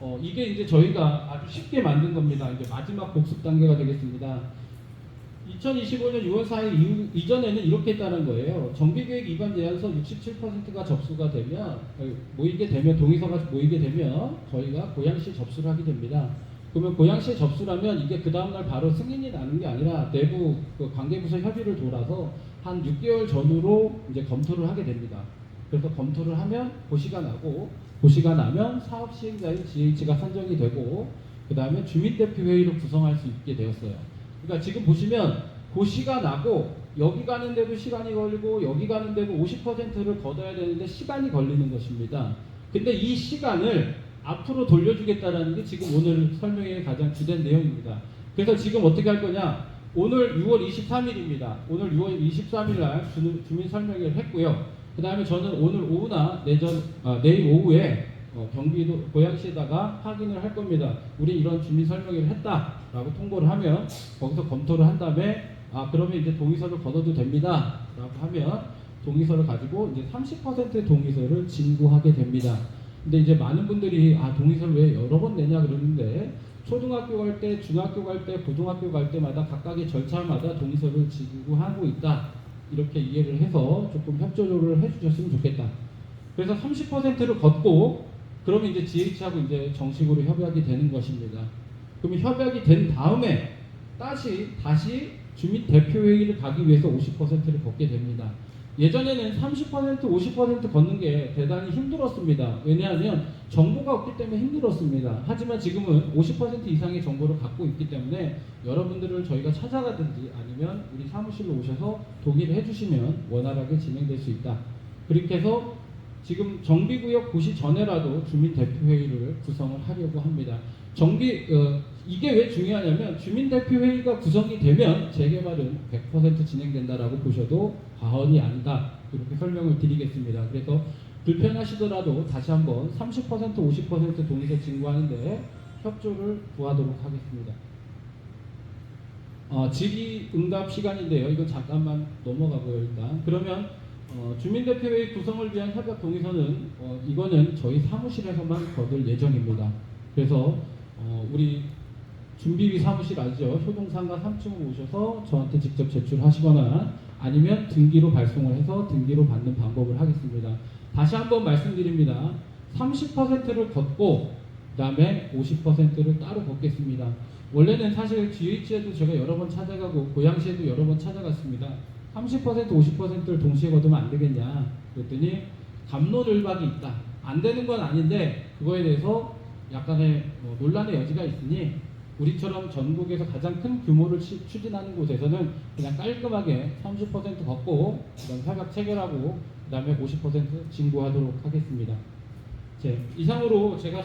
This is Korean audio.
어, 이게 이제 저희가 아주 쉽게 만든 겁니다. 이제 마지막 복습 단계가 되겠습니다. 2025년 6월 4일 이후, 이전에는 이렇게 했다는 거예요. 정비계획 위반 제안서 67%가 접수가 되면 어, 모이게 되면 동의서가 모이게 되면 저희가 고양시에 접수를 하게 됩니다. 그러면 고양시에 접수라면 이게 그 다음날 바로 승인이 나는 게 아니라 내부 그 관계부서 협의를 돌아서 한 6개월 전후로 이제 검토를 하게 됩니다. 그래서 검토를 하면 고시가 나고 고시가 나면 사업 시행자인 GH가 선정이 되고 그 다음에 주민대표 회의를 구성할 수 있게 되었어요. 그러니까 지금 보시면 고시가 나고 여기 가는데도 시간이 걸리고 여기 가는데도 50%를 걷어야 되는데 시간이 걸리는 것입니다. 근데 이 시간을 앞으로 돌려주겠다라는 게 지금 오늘 설명의 가장 주된 내용입니다. 그래서 지금 어떻게 할 거냐? 오늘 6월 23일입니다. 오늘 6월 23일 날 주- 주민 설명회를 했고요. 그 다음에 저는 오늘 오후나 내전, 아, 내일 오후에 어, 경기도 고양시에다가 확인을 할 겁니다. 우리 이런 주민 설명회를 했다라고 통보를 하면 거기서 검토를 한 다음에 아 그러면 이제 동의서를 걷어도 됩니다라고 하면 동의서를 가지고 이제 30%의 동의서를 진구하게 됩니다. 근데 이제 많은 분들이 아 동의서를 왜 여러 번 내냐 그러는데 초등학교 갈 때, 중학교 갈 때, 고등학교 갈 때마다 각각의 절차마다 동의서를 진구하고 있다. 이렇게 이해를 해서 조금 협조를 해주셨으면 좋겠다. 그래서 30%를 걷고 그러면 이제 GH하고 이제 정식으로 협약이 되는 것입니다. 그러면 협약이 된 다음에 다시 다시 주민 대표 회의를 가기 위해서 50%를 걷게 됩니다. 예전에는 30% 50% 걷는 게 대단히 힘들었습니다. 왜냐하면 정보가 없기 때문에 힘들었습니다. 하지만 지금은 50% 이상의 정보를 갖고 있기 때문에 여러분들을 저희가 찾아가든지 아니면 우리 사무실로 오셔서 동의를 해주시면 원활하게 진행될 수 있다. 그렇게 해서 지금 정비구역 고시 전에라도 주민 대표 회의를 구성을 하려고 합니다. 정비 어, 이게 왜 중요하냐면 주민 대표 회의가 구성이 되면 재개발은 100% 진행된다라고 보셔도 과언이 아니다 이렇게 설명을 드리겠습니다. 그래서 불편하시더라도 다시 한번 30% 50% 동의서 진구하는데 협조를 구하도록 하겠습니다. 어, 질의 응답 시간인데요. 이건 잠깐만 넘어가고요 일단. 그러면 어, 주민대표회의 구성을 위한 협약 동의서는 어, 이거는 저희 사무실에서만 거둘 예정입니다. 그래서 어, 우리 준비위 사무실 알죠? 효동상가 3층으로 오셔서 저한테 직접 제출하시거나 아니면 등기로 발송을 해서 등기로 받는 방법을 하겠습니다. 다시 한번 말씀드립니다. 30%를 걷고 그다음에 50%를 따로 걷겠습니다. 원래는 사실 GH에도 제가 여러 번 찾아가고 고양시에도 여러 번 찾아갔습니다. 30% 50%를 동시에 걷으면 안 되겠냐 그랬더니 감론을박이 있다. 안 되는 건 아닌데 그거에 대해서 약간의 뭐 논란의 여지가 있으니 우리처럼 전국에서 가장 큰 규모를 추- 추진하는 곳에서는 그냥 깔끔하게 30% 걷고 그다음 협약 체결하고 그다음에 50% 진구하도록 하겠습니다. 제 이상으로 제가